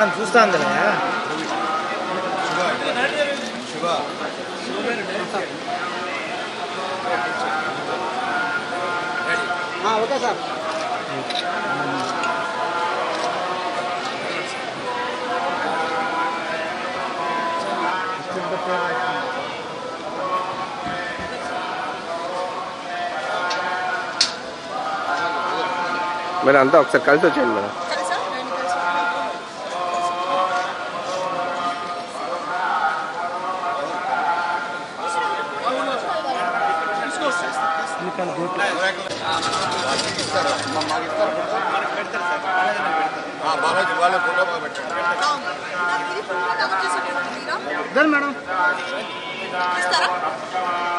Madam చూస్తా ఉందిలే okay sir. మరి అంతా ఒకసారి కలిసి వచ్చేయండి madam. ఇద్దరు మేడం సీనియర్ సిటిజన్ లేదు దా, తీసుకుందిరా. సైడ్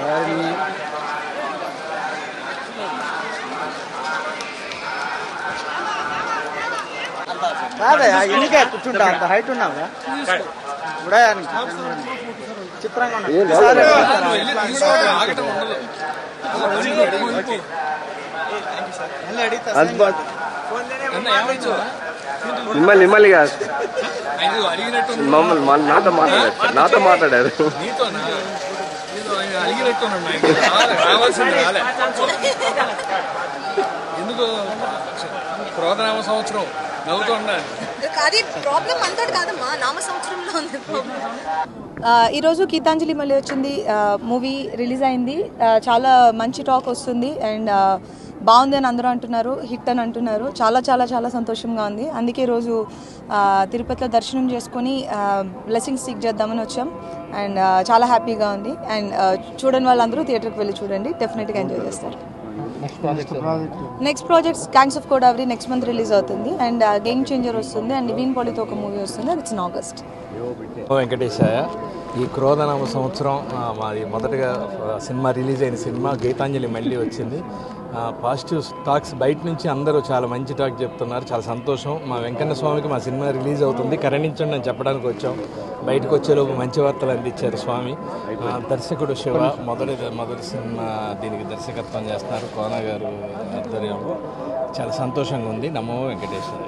వారిని కాదయ్యా ఎన్నికే కూర్చుంటా అంత హైట్ ఉన్నావా ఇప్పుడే చిత్రంగా ఏ ఉన్నా లేదు. అద్భుత మిమ్మల్ని మిమ్మల్ని కాదు. మమ్మల్ని నాతో మాట్లాడారు. నాతో మాట్లాడారు. ఎందుకు? క్రోధనామ సంవత్సరం. నవ్వుతూ ఉండాలి. అది ప్రాబ్లం అంతటి కాదమ్మా నామ సంవత్సరంలో ఉంది ప్రాబ్లం ఆ, ఈరోజు గీతాంజలి మళ్ళీ వచ్చింది. మూవీ రిలీజ్ అయింది. చాలా మంచి టాక్ వస్తుంది. అండ్ బాగుంది అని అందరూ అంటున్నారు హిట్ అని అంటున్నారు. చాలా చాలా చాలా సంతోషంగా ఉంది. అందుకే ఈరోజు తిరుపతిలో దర్శనం చేసుకొని బ్లెస్సింగ్స్ సీక్ చేద్దామని వచ్చాం. అండ్ చాలా హ్యాపీగా ఉంది. అండ్ చూడని వాళ్ళందరూ థియేటర్కి వెళ్ళి చూడండి. డెఫినెట్గా ఎంజాయ్ చేస్తారు. Next projects gangs of Godavari next month release అవుతుంది. అండ్ గేమ్ చేంజర్ వస్తుంది. అండ్ నివీన్ పాలితో ఒక మూవీ వస్తుంది. అది ఇట్స్ ఇన్ ఆగస్ట్ వెంకటేశాయ. ఈ క్రోధనామ సంవత్సరం మాది మొదటగా సినిమా రిలీజ్ అయిన సినిమా గీతాంజలి మళ్ళీ వచ్చింది. పాజిటివ్ టాక్స్ బయట నుంచి అందరూ చాలా మంచి టాక్ చెప్తున్నారు చాలా సంతోషం. మా వెంకన్న స్వామికి మా సినిమా రిలీజ్ అవుతుంది. కరణించండి అని చెప్పడానికి వచ్చాం. బయటకు వచ్చేలోపు మంచి వార్తలు అందించారు స్వామి. దర్శకుడు శివ మొదటి మొదటి సినిమా దీనికి దర్శకత్వం చేస్తున్నారు. కోన గారు ఆధ్వర్యంలో. చాలా సంతోషంగా ఉంది. నమో వెంకటేశ్వర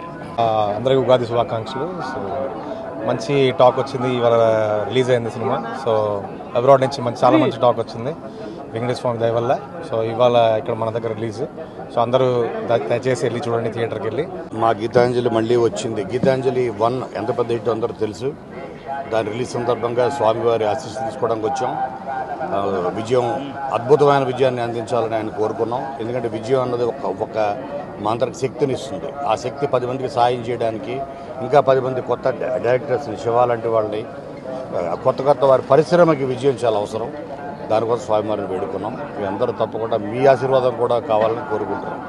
అందరికీ ఉగాది శుభాకాంక్షలు. సో మంచి టాక్ వచ్చింది ఇవాళ రిలీజ్ అయింది సినిమా. సో అబ్రాడ్ నుంచి మంచి చాలా మంచి టాక్ వచ్చింది వెంకటేశ్వర స్వామి దయ వల్ల. సో ఇవాళ ఇక్కడ మన దగ్గర రిలీజ్. సో అందరూ దయచేసి వెళ్ళి చూడండి థియేటర్కి వెళ్ళి. మా గీతాంజలి మళ్ళీ వచ్చింది. గీతాంజలి వన్ ఎంత పెద్ద హిట్ అందరూ తెలుసు. దాని రిలీజ్ సందర్భంగా స్వామివారి ఆశీస్సు తీసుకోవడానికి వచ్చాం విజయం అద్భుతమైన విజయాన్ని అందించాలని ఆయన కోరుకున్నాం. ఎందుకంటే విజయం అన్నది ఒక ఒక మా శక్తినిస్తుంది శక్తిని ఇస్తుంది. ఆ శక్తి పది మందికి సాయం చేయడానికి ఇంకా పది మంది కొత్త డైరెక్టర్స్ని శివ లాంటి వాళ్ళని కొత్త కొత్త వారి పరిశ్రమకి విజయం చాలా అవసరం. దానికోసం స్వామివారిని వేడుకున్నాం. మీ అందరూ తప్పకుండా మీ ఆశీర్వాదం కూడా కావాలని కోరుకుంటున్నాం.